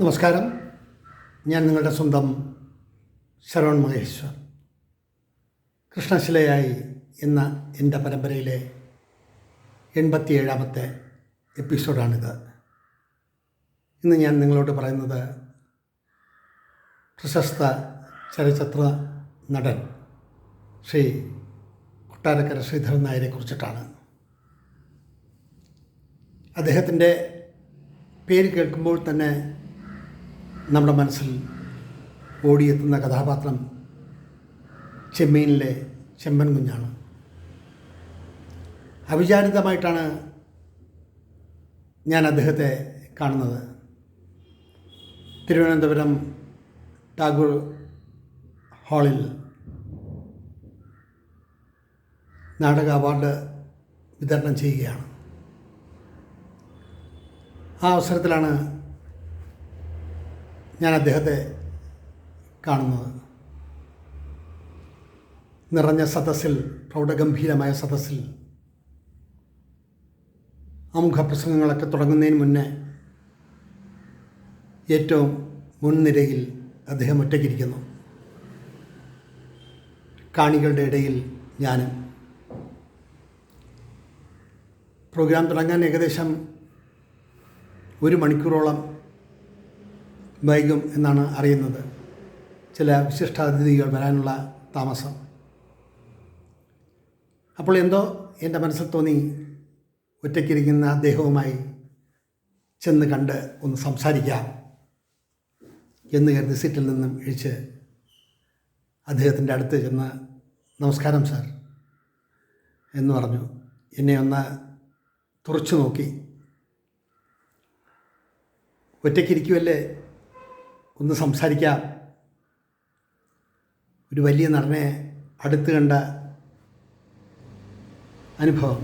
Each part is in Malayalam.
നമസ്കാരം. ഞാൻ നിങ്ങളുടെ സ്വന്തം ശരവൺ മഹേശ്വർ. കൃഷ്ണശിലയായി എന്ന എന്റെ പരമ്പരയിലെ എൺപത്തിയേഴാമത്തെ എപ്പിസോഡാണിത്. ഇന്ന് ഞാൻ നിങ്ങളോട് പറയുന്നത് പ്രശസ്ത ചലച്ചിത്ര നടൻ ശ്രീ കൊട്ടാരക്കര ശ്രീധരൻ നായരെ കുറിച്ചിട്ടാണ്. അദ്ദേഹത്തിന്റെ പേര് കേൾക്കുമ്പോൾ തന്നെ നമ്മുടെ മനസ്സിൽ ഓടിയെത്തുന്ന കഥാപാത്രം ചെമ്മീനിലെ ചെമ്പൻ കുഞ്ഞാണ്. അവിചാരിതമായിട്ടാണ് ഞാൻ അദ്ദേഹത്തെ കാണുന്നത്. തിരുവനന്തപുരം ടാഗോർ ഹാളിൽ നാടക അവാർഡ് വിതരണം ചെയ്യുകയാണ്. ആ അവസരത്തിലാണ് ഞാൻ അദ്ദേഹത്തെ കാണുന്നത്. നിറഞ്ഞ സദസ്സിൽ പ്രൗഢഗംഭീരമായ സദസ്സിൽ ആമുഖ പ്രസംഗങ്ങളൊക്കെ തുടങ്ങുന്നതിന് മുന്നേ ഏറ്റവും മുൻനിരയിൽ അദ്ദേഹം ഒറ്റയ്ക്കിരിക്കുന്നു. കാണികളുടെ ഇടയിൽ ഞാനും. പ്രോഗ്രാം തുടങ്ങാൻ ഏകദേശം ഒരു മണിക്കൂറോളം വൈകും എന്നാണ് അറിയുന്നത്. ചില വിശിഷ്ടാതിഥികൾ വരാനുള്ള താമസം. അപ്പോൾ എന്തോ എന്റെ മനസ്സിൽ തോന്നി ഒറ്റയ്ക്കിരിക്കുന്ന അദ്ദേഹവുമായി ചെന്ന് കണ്ട് ഒന്ന് സംസാരിക്കാം എന്ന് കരുതി സീറ്റിൽ നിന്നും എഴിച്ച് അദ്ദേഹത്തിന്റെ അടുത്ത് ചെന്ന് നമസ്കാരം സാർ എന്ന് പറഞ്ഞു. എന്നെ ഒന്ന് തുറച്ചു നോക്കി. ഒറ്റയ്ക്കിരിക്കുമല്ലേ ഒന്ന് സംസാരിക്കാം. ഒരു വലിയ നടനെ അടുത്ത് കണ്ട അനുഭവം.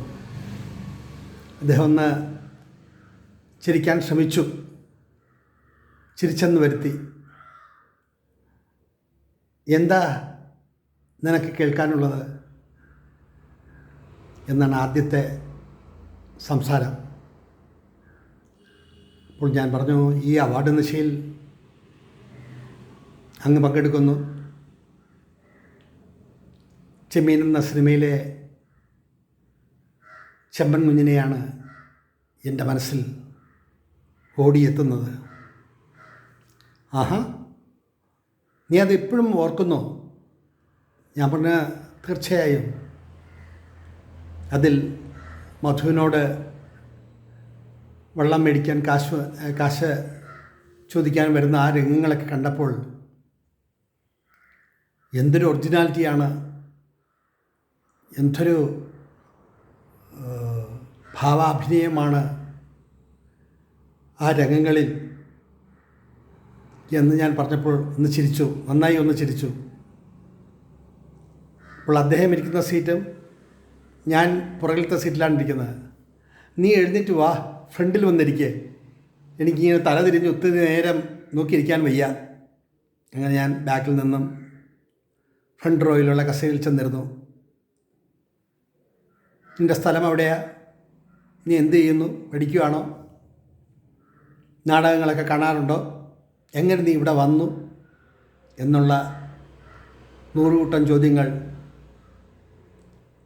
അദ്ദേഹം ഒന്ന് ചിരിക്കാൻ ശ്രമിച്ചു. ചിരിച്ചെന്ന് വരുത്തി. എന്താ നിനക്ക് കേൾക്കാനുള്ളത്? എന്നാണ് ആദ്യത്തെ സംസാരം. അപ്പോൾ ഞാൻ പറഞ്ഞു ഈ അവാർഡ് നിശയിൽ അങ്ങ് പങ്കെടുക്കുന്നു. ചെമ്മീൻ എന്ന സിനിമയിലെ ചെമ്പൻ കുഞ്ഞിനെയാണ് എന്റെ മനസ്സിൽ ഓടിയെത്തുന്നത്. ആഹാ നീ അത് ഇപ്പോഴും ഓർക്കുന്നു? ഞാൻ പറഞ്ഞ തീർച്ചയായും. അതിൽ മധുവിനോട് വെള്ളം മേടിക്കാൻ കാശ് കാശ് ചോദിക്കാൻ വരുന്ന ആ രംഗങ്ങളൊക്കെ കണ്ടപ്പോൾ എന്തൊരു ഒറിജിനാലിറ്റിയാണ്? എന്തൊരു ഭാവാഭിനയമാണ് ആ രംഗങ്ങളിൽ എന്ന് ഞാൻ പറഞ്ഞപ്പോൾ ഒന്ന് ചിരിച്ചു നന്നായി ഒന്ന് ചിരിച്ചു. അപ്പോൾ അദ്ദേഹം ഇരിക്കുന്ന സീറ്റും ഞാൻ പുറകിലത്തെ സീറ്റിലാണ് ഇരിക്കുന്നത്. നീ എഴുന്നേറ്റ് വാ ഫ്രണ്ടിൽ വന്നിരിക്കെ. എനിക്കിങ്ങനെ തല തിരിഞ്ഞ് ഒത്തിരി നേരം നോക്കിയിരിക്കാൻ വയ്യ. അങ്ങനെ ഞാൻ ബാക്കിൽ നിന്നും ഫ്രണ്ട് റോയിലുള്ള കസേരയിൽ ചെന്നിരുന്നു. നിന്റെ സ്ഥലം എവിടെയാണ് നീ എന്ത് ചെയ്യുന്നു? പഠിക്കുവാണോ? നാടകങ്ങളൊക്കെ കാണാറുണ്ടോ? എങ്ങനെ നീ ഇവിടെ വന്നു? എന്നുള്ള നൂറുകൂട്ടം ചോദ്യങ്ങൾ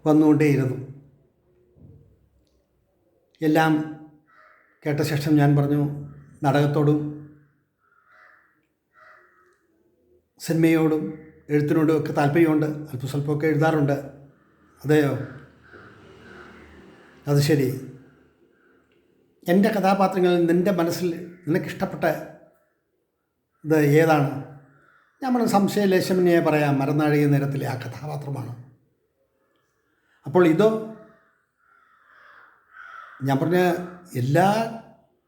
വന്നുകൊണ്ടേയിരുന്നു. എല്ലാം കേട്ട ശേഷം ഞാൻ പറഞ്ഞു നാടകത്തോടും സിനിമയോടും എഴുത്തിനോടും ഒക്കെ താല്പര്യമുണ്ട് അല്പം സ്വല്പമൊക്കെ എഴുതാറുണ്ട്. അതെയോ? അത് ശരി. എന്റെ കഥാപാത്രങ്ങളിൽ നിന്റെ മനസ്സിൽ നിനക്കിഷ്ടപ്പെട്ട ഇത് ഏതാണ്? പറഞ്ഞ സംശയലേശമനെ പറയാം മരനാഴിക നേരത്തിലെ ആ കഥാപാത്രമാണ്. അപ്പോൾ ഇതോ? ഞാൻ പറഞ്ഞ എല്ലാ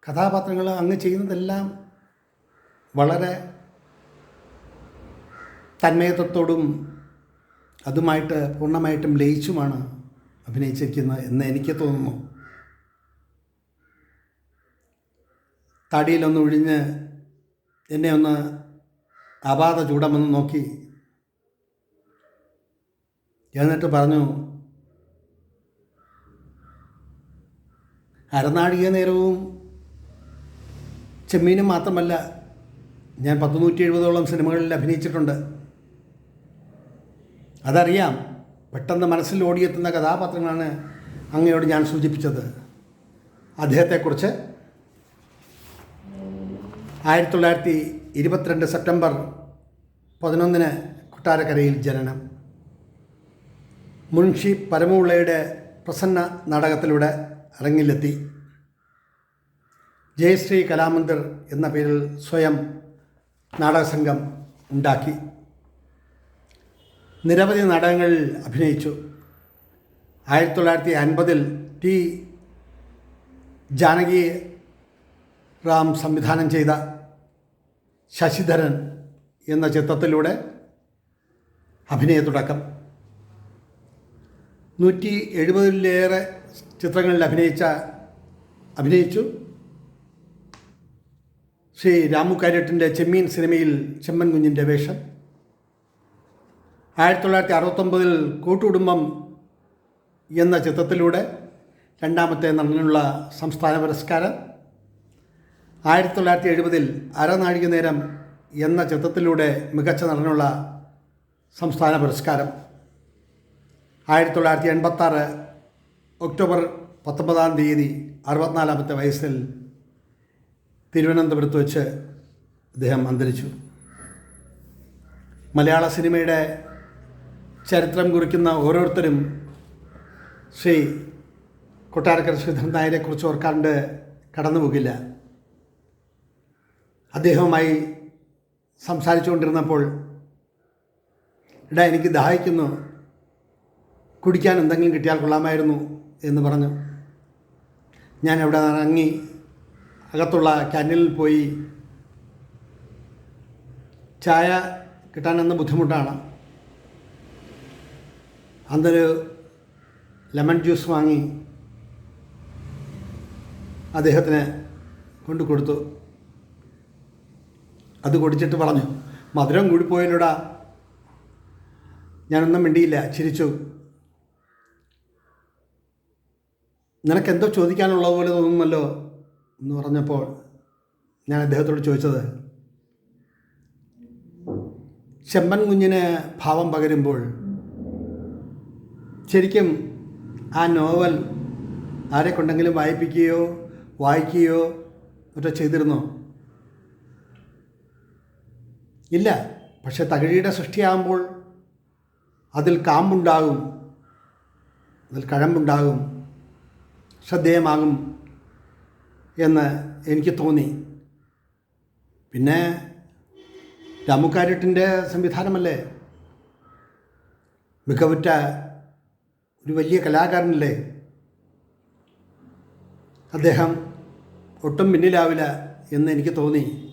കഥാപാത്രങ്ങളും അങ്ങ് ചെയ്യുന്നതെല്ലാം വളരെ തന്മയത്വത്തോടും അതുമായിട്ട് പൂർണമായിട്ടും ലയിച്ചുമാണ് അഭിനയിച്ചിരിക്കുന്നത് എന്ന് എനിക്ക് തോന്നുന്നു. തടിയിലൊന്ന് ഒഴിഞ്ഞ് എന്നെ ഒന്ന് അപാത ചൂടമെന്ന് നോക്കി എന്നിട്ട് പറഞ്ഞു അരനാഴിക നേരവും ചെമ്മീനും മാത്രമല്ല ഞാൻ പത്ത് നൂറ്റി എഴുപതോളം സിനിമകളിൽ അഭിനയിച്ചിട്ടുണ്ട്. അതറിയാം. പെട്ടെന്ന് മനസ്സിൽ ഓടിയെത്തുന്ന കഥാപാത്രങ്ങളാണ് അങ്ങയോട് ഞാൻ സൂചിപ്പിച്ചത്. അദ്ദേഹത്തെക്കുറിച്ച് ആയിരത്തി തൊള്ളായിരത്തി ഇരുപത്തിരണ്ട് സെപ്റ്റംബർ പതിനൊന്നിന് കൊട്ടാരക്കരയിൽ ജനനം. മുൻഷി പരമുള്ളയുടെ പ്രസന്ന നാടകത്തിലൂടെ അരങ്ങിലെത്തി. ജയശ്രീ കലാമന്ദിർ എന്ന പേരിൽ സ്വയം നാടകസംഘം ഉണ്ടാക്കി. നിരവധി നാടകങ്ങളിൽ അഭിനയിച്ചു. ആയിരത്തി തൊള്ളായിരത്തി അൻപതിൽ ടി. ജാനകി റാം സംവിധാനം ചെയ്ത ശശിധരൻ എന്ന ചിത്രത്തിലൂടെ അഭിനയ തുടക്കം. നൂറ്റി എഴുപതിലേറെ ചിത്രങ്ങളിൽ അഭിനയിച്ച അഭിനയിച്ചു. ശ്രീ രാമു കാര്യട്ടിന്റെ ചെമ്മീൻ സിനിമയിൽ ചെമ്മൻ കുഞ്ഞിന്റെ വേഷം. ആയിരത്തി തൊള്ളായിരത്തി അറുപത്തൊമ്പതിൽ കൂട്ടുകുടുംബം എന്ന ചിത്രത്തിലൂടെ രണ്ടാമത്തെ നടനുള്ള സംസ്ഥാന പുരസ്കാരം. ആയിരത്തി തൊള്ളായിരത്തി എഴുപതിൽ അരനാഴിക നേരം എന്ന ചിത്രത്തിലൂടെ മികച്ച നടനുള്ള സംസ്ഥാന പുരസ്കാരം. ആയിരത്തി തൊള്ളായിരത്തി എൺപത്താറ് ഒക്ടോബർ പത്തൊമ്പതാം തീയതി അറുപത്തിനാലാമത്തെ വയസ്സിൽ തിരുവനന്തപുരത്ത് വെച്ച് അദ്ദേഹം അന്തരിച്ചു. മലയാള സിനിമയുടെ ചരിത്രം കുറിക്കുന്ന ഓരോരുത്തരും ശ്രീ കൊട്ടാരക്കര ശ്രീധരൻ നായരെക്കുറിച്ച് ഓർക്കാണ്ട് കടന്നു പോകില്ല. അദ്ദേഹവുമായി സംസാരിച്ചുകൊണ്ടിരുന്നപ്പോൾ ഇടാ എനിക്ക് ദാഹിക്കുന്നു. കുടിക്കാൻ എന്തെങ്കിലും കിട്ടിയാൽ കൊള്ളാമായിരുന്നു എന്ന് പറഞ്ഞു. ഞാൻ അവിടെ ഇറങ്ങി അകത്തുള്ള ക്യാന്റീനിൽ പോയി ചായ കിട്ടാനെന്ന് ബുദ്ധിമുട്ടാണ്. അന്നൊരു ലെമൺ ജ്യൂസ് വാങ്ങി അദ്ദേഹത്തിന് കൊണ്ടു കൊടുത്തു. അത് കുടിച്ചിട്ട് പറഞ്ഞു മധുരം കൂടിപ്പോയല്ലോടാ ഞാനൊന്നും മിണ്ടിയില്ല ചിരിച്ചു. നിനക്കെന്തോ ചോദിക്കാനുള്ളത് പോലെ തോന്നുന്നല്ലോ? എന്ന് പറഞ്ഞപ്പോൾ ഞാൻ അദ്ദേഹത്തോട് ചോദിച്ചത് ചെമ്പൻ കുഞ്ഞിന് ഭാവം പകരുമ്പോൾ ശരിക്കും ആ നോവൽ ആരെ കൊണ്ടെങ്കിലും വായിപ്പിക്കുകയോ വായിക്കുകയോ മറ്റോ ചെയ്തിരുന്നോ? ഇല്ല. പക്ഷെ തകഴിയുടെ സൃഷ്ടിയാകുമ്പോൾ അതിൽ കാമ്പുണ്ടാകും. അതിൽ കഴമ്പുണ്ടാകും. ശ്രദ്ധേയമാകും എന്ന് എനിക്ക് തോന്നി. പിന്നെ രാമുക്കാരിട്ടിന്റെ സംവിധാനമല്ലേ? മികവുറ്റ ഒരു വലിയ കലാകാരനല്ലേ? അദ്ദേഹം ഒട്ടും പിന്നിലാവില്ല എന്ന് എനിക്ക് തോന്നി.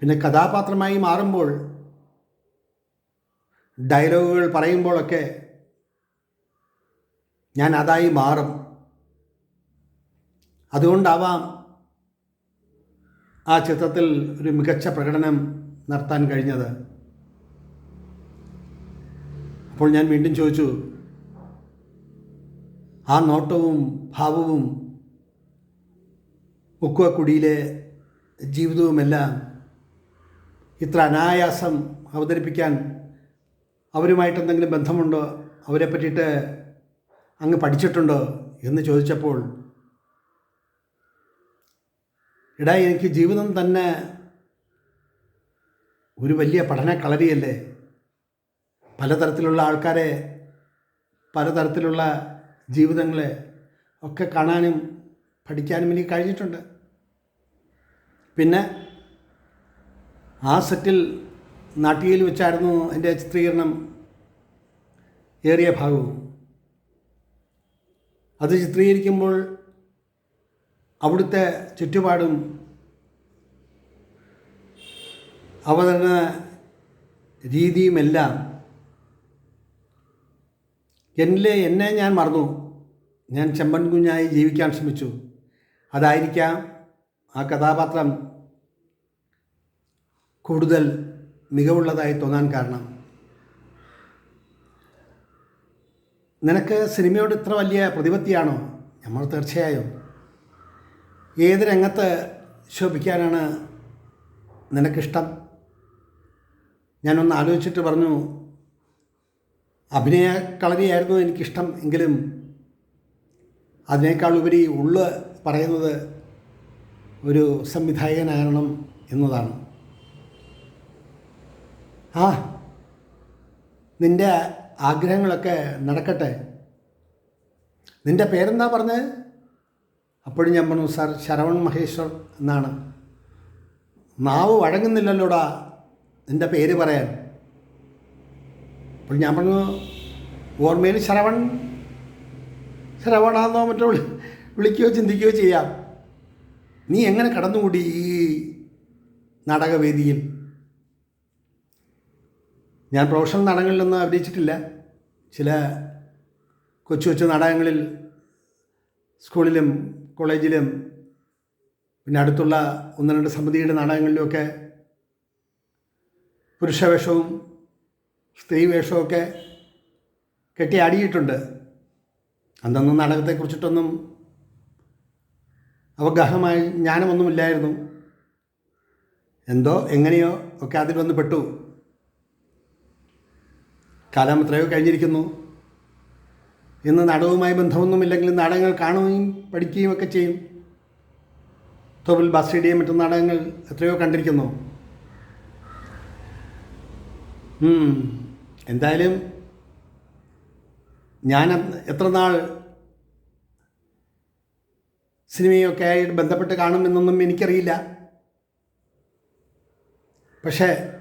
പിന്നെ കഥാപാത്രമായി മാറുമ്പോൾ ഡയലോഗുകൾ പറയുമ്പോഴൊക്കെ ഞാൻ അതായി മാറും. അതുകൊണ്ടാവാം ആ ചിത്രത്തിൽ ഒരു മികച്ച പ്രകടനം നടത്താൻ കഴിഞ്ഞത്. അപ്പോൾ ഞാൻ വീണ്ടും ചോദിച്ചു ആ നോട്ടവും ഭാവവും ഉക്കുവക്കുടിയിലെ ജീവിതവുമെല്ലാം ഇത്ര അനായാസം അവതരിപ്പിക്കാൻ അവരുമായിട്ട് എന്തെങ്കിലും ബന്ധമുണ്ടോ? അവരെ പറ്റിയിട്ട് അങ്ങ് പഠിച്ചിട്ടുണ്ടോ? എന്ന് ചോദിച്ചപ്പോൾ എടാ എനിക്ക് ജീവിതം തന്നെ ഒരു വലിയ പഠന കളരിയല്ലേ? പലതരത്തിലുള്ള ആൾക്കാരെ പലതരത്തിലുള്ള ജീവിതങ്ങളെ ഒക്കെ കാണാനും പഠിക്കാനും എനിക്ക് കഴിഞ്ഞിട്ടുണ്ട്. പിന്നെ ആ സെറ്റിൽ നാട്ടികയിൽ വെച്ചായിരുന്നു എന്റെ ചിത്രീകരണം ഏറിയ ഭാഗവും. അത് ചിത്രീകരിക്കുമ്പോൾ അവിടുത്തെ ചുറ്റുപാടും അവതരണ രീതിയുമെല്ലാം എന്നിലെ എന്നെ ഞാൻ മറന്നു. ഞാൻ ചെമ്പൻ കുഞ്ഞായി ജീവിക്കാൻ ശ്രമിച്ചു. അതായിരിക്കാം ആ കഥാപാത്രം കൂടുതൽ മികവുള്ളതായി തോന്നാൻ കാരണം. നിനക്ക് സിനിമയോട് ഇത്ര വലിയ പ്രതിപത്തിയാണോ? നമ്മൾ തീർച്ചയായും ഏത് രംഗത്ത് ശോഭിക്കാനാണ് നിനക്കിഷ്ടം? ഞാനൊന്ന് ആലോചിച്ചിട്ട് പറഞ്ഞു അഭിനയ കളരിയായിരുന്നു എനിക്കിഷ്ടം എങ്കിലും അതിനേക്കാൾ ഉപരി ഉള്ള് പറയുന്നത് ഒരു സംവിധായകനാകണം എന്നതാണ്. ആ നിന്റെ ആഗ്രഹങ്ങളൊക്കെ നടക്കട്ടെ. നിന്റെ പേരെന്താ പറഞ്ഞത് അപ്പോഴും ഞാൻ പറഞ്ഞു സാർ ശരവൺ മഹേശ്വർ എന്നാണ്. നാവ് വഴങ്ങുന്നില്ലല്ലോടാ നിന്റെ പേര് പറയാൻ. അപ്പോൾ ഞാൻ പറഞ്ഞു ഓർമ്മയിൽ ശ്രവൺ ശ്രവണാന്നോ മറ്റോ വിളി വിളിക്കുകയോ ചിന്തിക്കുകയോ ചെയ്യാം. നീ എങ്ങനെ കടന്നുകൂടി ഈ നാടകവേദിയിൽ? ഞാൻ പ്രൊഫഷണൽ നാടകങ്ങളിലൊന്നും അഭിനയിച്ചിട്ടില്ല. ചില കൊച്ചു കൊച്ചു നാടകങ്ങളിൽ സ്കൂളിലും കോളേജിലും പിന്നെ അടുത്തുള്ള ഒന്ന് രണ്ട് സമിതിയുടെ നാടകങ്ങളിലുമൊക്കെ പുരുഷവേഷവും സ്ത്രീ വേഷമൊക്കെ കെട്ടി ആടിയിട്ടുണ്ട് അന്നൊന്നും നാടകത്തെക്കുറിച്ചിട്ടൊന്നും അവഗാഹമായ ജ്ഞാനമൊന്നുമില്ലായിരുന്നു. എന്തോ എങ്ങനെയോ ഒക്കെ അതിൽ വന്ന് പെട്ടു. കാലം എത്രയോ കഴിഞ്ഞിരിക്കുന്നു. ഇന്ന് നാടകവുമായി ബന്ധമൊന്നുമില്ലെങ്കിലും നാടകങ്ങൾ കാണുകയും പഠിക്കുകയും ഒക്കെ ചെയ്യും. തോപ്പിൽ ബാസ്റ്റേഡിയം മറ്റു നാടകങ്ങൾ എത്രയോ കണ്ടിരിക്കുന്നു. എന്തായാലും ഞാൻ എത്ര നാൾ സിനിമയൊക്കെ ആയിട്ട് ബന്ധപ്പെട്ട് കാണുമെന്നൊന്നും എനിക്കറിയില്ല. പക്ഷേ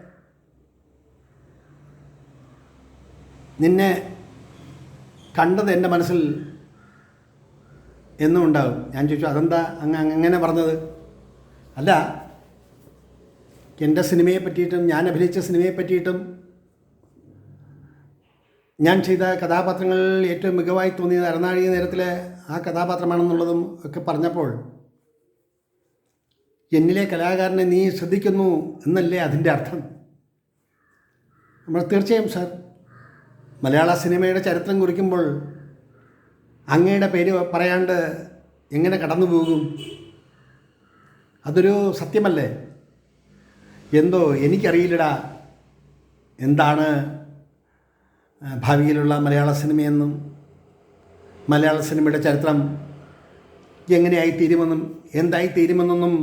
നിന്നെ കണ്ടത് എന്റെ മനസ്സിൽ എന്നും ഉണ്ടാകും. ഞാൻ ചോദിച്ചു അതെന്താ അങ്ങ് അങ്ങനെ പറഞ്ഞത്? അല്ല എന്റെ സിനിമയെ പറ്റിയിട്ടും ഞാൻ അഭിനയിച്ച സിനിമയെ പറ്റിയിട്ടും ഞാൻ ചെയ്ത കഥാപാത്രങ്ങളിൽ ഏറ്റവും മികവായി തോന്നിയത് അരനാഴിക നേരത്തിലെ ആ കഥാപാത്രമാണെന്നുള്ളതും ഒക്കെ പറഞ്ഞപ്പോൾ എന്നിലെ കലാകാരനെ നീ ശ്രദ്ധിക്കുന്നു എന്നല്ലേ അതിന്റെ അർത്ഥം? നമ്മൾ തീർച്ചയായും സർ മലയാള സിനിമയുടെ ചരിത്രം കുറിക്കുമ്പോൾ അങ്ങയുടെ പേര് പറയാണ്ട് എങ്ങനെ കടന്നു പോകും? അതൊരു സത്യമല്ലേ? എന്തോ എനിക്കറിയില്ലടാ. എന്താണ് ഭാവിയിലുള്ള മലയാള സിനിമയെന്നും മലയാള സിനിമയുടെ ചരിത്രം എങ്ങനെയായി തീരുമെന്നും എന്തായി തീരുമെന്നൊന്നും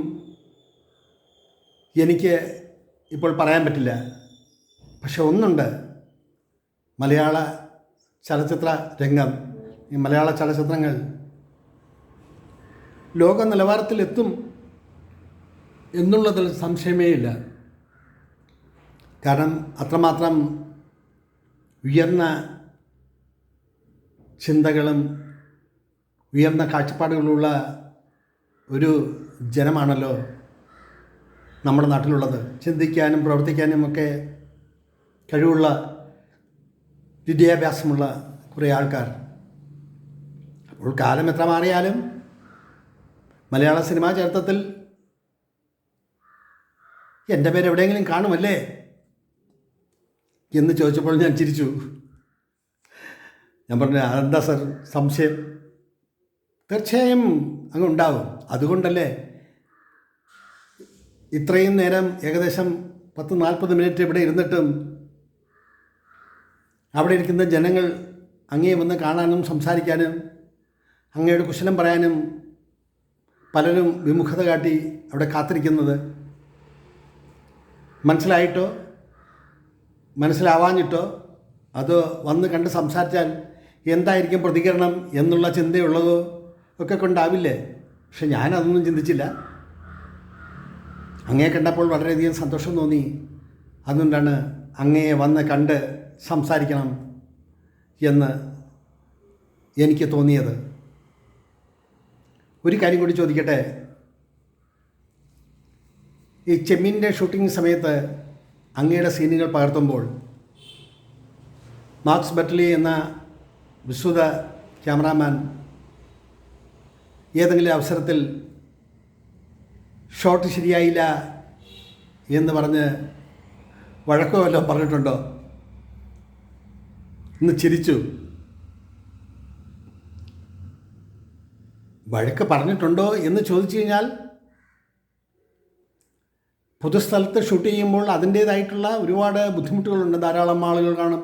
എനിക്ക് ഇപ്പോൾ പറയാൻ പറ്റില്ല. പക്ഷെ ഒന്നുണ്ട്. മലയാള ചലച്ചിത്ര രംഗം ഈ മലയാള ചലച്ചിത്രങ്ങൾ ലോക നിലവാരത്തിലെത്തും എന്നുള്ളതിൽ സംശയമേ ഇല്ല. കാരണം അത്രമാത്രം ഉയർന്ന ചിന്തകളും ഉയർന്ന കാഴ്ചപ്പാടുകളുള്ള ഒരു ജനമാണല്ലോ നമ്മുടെ നാട്ടിലുള്ളത്. ചിന്തിക്കാനും പ്രവർത്തിക്കാനും ഒക്കെ കഴിവുള്ള വിദ്യാഭ്യാസമുള്ള കുറേ ആൾക്കാർ. അപ്പോൾ കാലം എത്ര മാറിയാലും മലയാള സിനിമാ ചരിത്രത്തിൽ എന്റെ പേര് എവിടെയെങ്കിലും കാണുമല്ലേ? എന്ന് ചോദിച്ചപ്പോൾ ഞാൻ ചിരിച്ചു. ഞാൻ പറഞ്ഞു അതെന്താ സർ? സംശയം? തീർച്ചയായും അങ്ങ് ഉണ്ടാവും അതുകൊണ്ടല്ലേ ഇത്രയും നേരം ഏകദേശം പത്ത് നാൽപ്പത് മിനിറ്റ് ഇവിടെ ഇരുന്നിട്ടും അവിടെ ഇരിക്കുന്ന ജനങ്ങൾ അങ്ങേ വന്ന് കാണാനും സംസാരിക്കാനും അങ്ങയുടെ കുശലം പറയാനും പലരും വിമുഖത കാട്ടി അവിടെ കാത്തിരിക്കുന്നത് മനസ്സിലായിട്ടോ? മനസ്സിലാവാഞ്ഞിട്ടോ? അത് വന്ന് കണ്ട് സംസാരിച്ചാൽ എന്തായിരിക്കും പ്രതികരണം എന്നുള്ള ചിന്തയുള്ളതോ ഒക്കെ കൊണ്ടാവില്ലേ? പക്ഷെ ഞാനതൊന്നും ചിന്തിച്ചില്ല. അങ്ങയെ കണ്ടപ്പോൾ വളരെയധികം സന്തോഷം തോന്നി. അതുകൊണ്ടാണ് അങ്ങയെ വന്ന് കണ്ട് സംസാരിക്കണം എന്ന് എനിക്ക് തോന്നിയത്. ഒരു കാര്യം കൂടി ചോദിക്കട്ടെ? ഈ ചെമ്മീന്റെ ഷൂട്ടിംഗ് സമയത്ത് അങ്ങയുടെ സീനുകൾ പകർത്തുമ്പോൾ മാർക്സ് ബറ്റ്ലി എന്ന വിശ്രുത ക്യാമറാമാൻ ഏതെങ്കിലും അവസരത്തിൽ ഷോട്ട് ശരിയായില്ല എന്ന് പറഞ്ഞ് വഴക്കോ വല്ലതും പറഞ്ഞിട്ടുണ്ടോ? ഇന്ന് ചിരിച്ചു. വഴക്ക് പറഞ്ഞിട്ടുണ്ടോ എന്ന് ചോദിച്ചു കഴിഞ്ഞാൽ പൊതുസ്ഥലത്ത് ഷൂട്ട് ചെയ്യുമ്പോൾ അതിന്റേതായിട്ടുള്ള ഒരുപാട് ബുദ്ധിമുട്ടുകളുണ്ട്. ധാരാളം ആളുകൾ കാണും.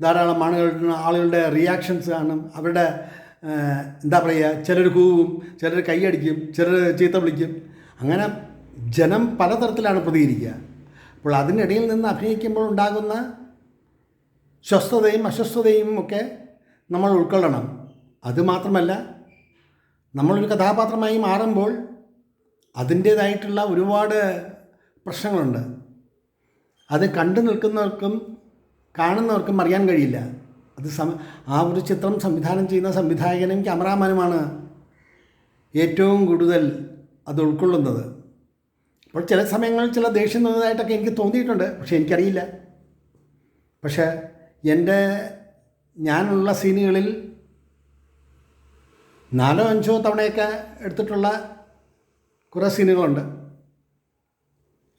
ധാരാളം ആളുകൾ ആളുകളുടെ റിയാക്ഷൻസ് കാണും. അവരുടെ എന്താ പറയുക ചിലർ കൂവും ചിലർ കൈയടിക്കും ചിലർ ചീത്ത വിളിക്കും. അങ്ങനെ ജനം പലതരത്തിലാണ് പ്രതികരിക്കുക. അപ്പോൾ അതിനിടയിൽ നിന്ന് അഭിനയിക്കുമ്പോൾ ഉണ്ടാകുന്ന സ്വസ്ഥതയും അസ്വസ്ഥതയും ഒക്കെ നമ്മൾ ഉൾക്കൊള്ളണം. അതുമാത്രമല്ല നമ്മളൊരു കഥാപാത്രമായി മാറുമ്പോൾ അതിന്റേതായിട്ടുള്ള ഒരുപാട് പ്രശ്നങ്ങളുണ്ട്. അത് കണ്ടു നിൽക്കുന്നവർക്കും കാണുന്നവർക്കും അറിയാൻ കഴിയില്ല. അത് സം ആ ഒരു ചിത്രം സംവിധാനം ചെയ്യുന്ന സംവിധായകനും ക്യാമറാമാനുമാണ് ഏറ്റവും കൂടുതൽ അത് ഉൾക്കൊള്ളുന്നത്. അപ്പോൾ ചില സമയങ്ങളിൽ ചില ദേഷ്യം തോന്നുന്നതായിട്ടൊക്കെ എനിക്ക് തോന്നിയിട്ടുണ്ട്. പക്ഷേ എനിക്കറിയില്ല. പക്ഷേ എന്റെ ഞാനുള്ള സീനുകളിൽ നാലോ അഞ്ചോ തവണയൊക്കെ എടുത്തിട്ടുള്ള കുറേ സീനുകളുണ്ട്.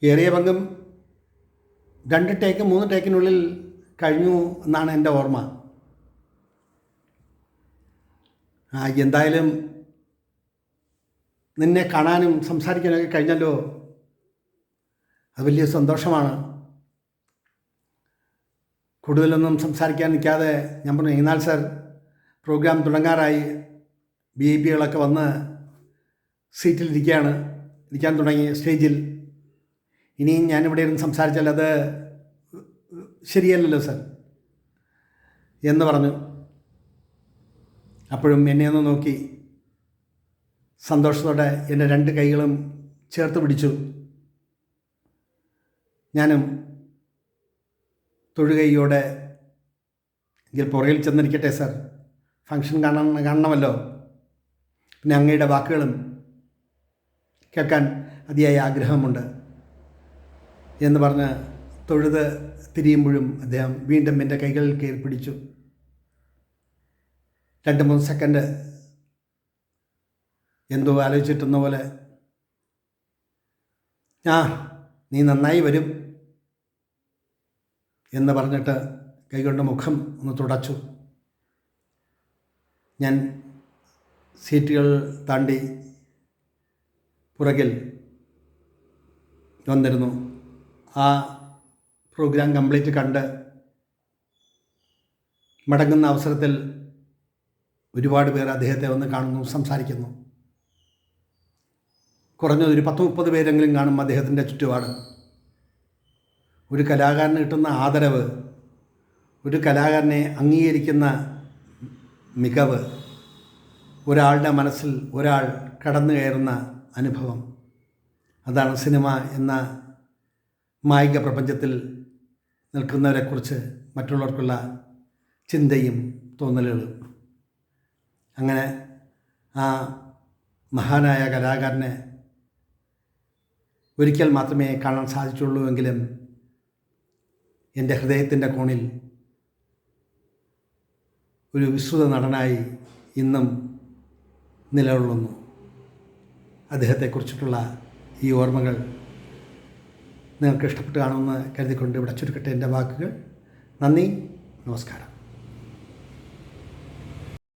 ഏറിയ പങ്കും രണ്ട് ടേക്ക് മൂന്ന് ടേക്കിനുള്ളിൽ കഴിഞ്ഞു എന്നാണ് എന്റെ ഓർമ്മ. എന്തായാലും നിന്നെ കാണാനും സംസാരിക്കാനൊക്കെ കഴിഞ്ഞല്ലോ. അത് വലിയ സന്തോഷമാണ്. കൂടുതലൊന്നും സംസാരിക്കാൻ നിൽക്കാതെ ഞാൻ പറഞ്ഞു ഈനാൽ സർ പ്രോഗ്രാം തുടങ്ങാറായി. ബി ഐ പികളൊക്കെ വന്ന് സീറ്റിലിരിക്കുകയാണ്. ഇരിക്കാൻ തുടങ്ങി സ്റ്റേജിൽ. ഇനിയും ഞാനിവിടെ ഇരുന്ന് സംസാരിച്ചാൽ അത് ശരിയല്ലല്ലോ സർ. എന്ന് പറഞ്ഞു. അപ്പോഴും എന്നെ ഒന്ന് നോക്കി. സന്തോഷത്തോടെ എന്റെ രണ്ട് കൈകളും ചേർത്ത് പിടിച്ചു. ഞാനും തൊഴുകൈയോടെ എങ്കിൽ പുറകിൽ ചെന്നിരിക്കട്ടെ സർ. ഫങ്ഷൻ കാണണം കാണണമല്ലോ. പിന്നെ അങ്ങയുടെ വാക്കുകളും കേൾക്കാൻ അതിയായ ആഗ്രഹമുണ്ട്. എന്ന് പറഞ്ഞ് തൊഴുത് തിരിയുമ്പോഴും അദ്ദേഹം വീണ്ടും എന്റെ കൈകളിൽ കയറി പിടിച്ചു. രണ്ട് മൂന്ന് സെക്കൻഡ് എന്തോ ആലോചിച്ചിട്ടെന്ന പോലെ ആ നീ നന്നായി വരും എന്ന് പറഞ്ഞിട്ട് കൈകൊണ്ട് മുഖം ഒന്ന് തുടച്ചു. ഞാൻ സീറ്റുകൾ താണ്ടി പുറകിൽ വന്നിരുന്നു. ആ പ്രോഗ്രാം കംപ്ലീറ്റ് കണ്ട് മടങ്ങുന്ന അവസരത്തിൽ ഒരുപാട് പേർ അദ്ദേഹത്തെ വന്ന് കാണുന്നു സംസാരിക്കുന്നു. കുറഞ്ഞത് ഒരു പത്ത് മുപ്പത് പേരെങ്കിലും കാണും അദ്ദേഹത്തിന്റെ ചുറ്റുപാട്. ഒരു കലാകാരന് കിട്ടുന്ന ആദരവ് ഒരു കലാകാരനെ അംഗീകരിക്കുന്ന മികവ് ഒരാളുടെ മനസ്സിൽ ഒരാൾ കടന്നു കയറുന്ന അനുഭവം. അതാണ് സിനിമ എന്ന മായിക പ്രപഞ്ചത്തിൽ നിൽക്കുന്നവരെക്കുറിച്ച് മറ്റുള്ളവർക്കുള്ള ചിന്തയും തോന്നലുകളും. അങ്ങനെ ആ മഹാനായ കലാകാരനെ ഒരിക്കൽ മാത്രമേ കാണാൻ സാധിച്ചുള്ളൂ എങ്കിലും എന്റെ ഹൃദയത്തിന്റെ കോണിൽ ഒരു വിശ്രുത നടനായി ഇന്നും നിലകൊള്ളുന്നു. അദ്ദേഹത്തെക്കുറിച്ചിട്ടുള്ള ഈ ഓർമ്മകൾ നിങ്ങൾക്ക് ഇഷ്ടപ്പെട്ട് കാണുമെന്ന് കരുതിക്കൊണ്ട് ഇവിടെ ചുരുക്കട്ടെ എന്റെ വാക്കുകൾ. നന്ദി നമസ്കാരം.